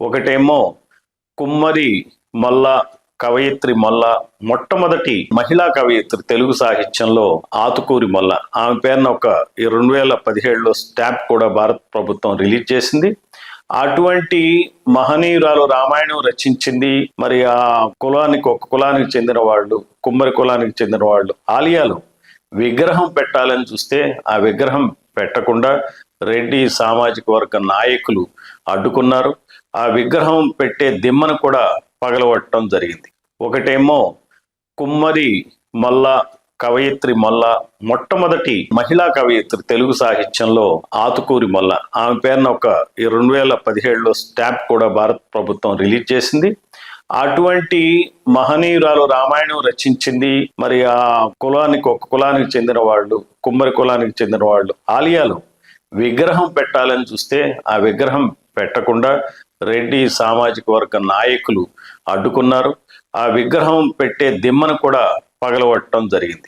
ఒకటేమో కుమ్మరి మల్ల కవయిత్రి మల్ల మొట్టమొదటి మహిళా కవయిత్రి తెలుగు సాహిత్యంలో ఆతుకూరి మల్ల. ఆమె పేరున ఒక ఈ రెండు వేల పదిహేడులో స్టాంప్ కూడా భారత ప్రభుత్వం రిలీజ్ చేసింది. అటువంటి మహనీయురాలు రామాయణం రచించింది. మరి ఆ కులానికి ఒక కులానికి చెందిన వాళ్ళు కుమ్మరి కులానికి చెందిన వాళ్ళు ఆలయాలు విగ్రహం పెట్టాలని చూస్తే ఆ విగ్రహం పెట్టకుండా రెడ్డి సామాజిక వర్గ నాయకులు అడ్డుకున్నారు. ఆ విగ్రహం పెట్టే దిమ్మను కూడా పగలగొట్టడం జరిగింది. ఒకటేమో కుమ్మరి మల్ల కవయిత్రి మల్ల మొట్టమొదటి మహిళా కవయిత్రి తెలుగు సాహిత్యంలో ఆతుకూరి మల్ల. ఆమె పేరున ఒక ఈ రెండు వేల పదిహేడులో స్టాంప్ కూడా భారత ప్రభుత్వం రిలీజ్ చేసింది. అటువంటి మహనీయురాలు రామాయణం రచించింది. మరి ఆ కులానికి ఒక కులానికి చెందిన వాళ్ళు కుమ్మరి కులానికి చెందిన వాళ్ళు ఆలయాలు విగ్రహం పెట్టాలని చూస్తే ఆ విగ్రహం పెట్టకుండా రెడ్డి సామాజిక వర్గ నాయకులు అడ్డుకున్నారు. ఆ విగ్రహం పెట్టే దిమ్మను కూడా పగలగొట్టడం జరిగింది.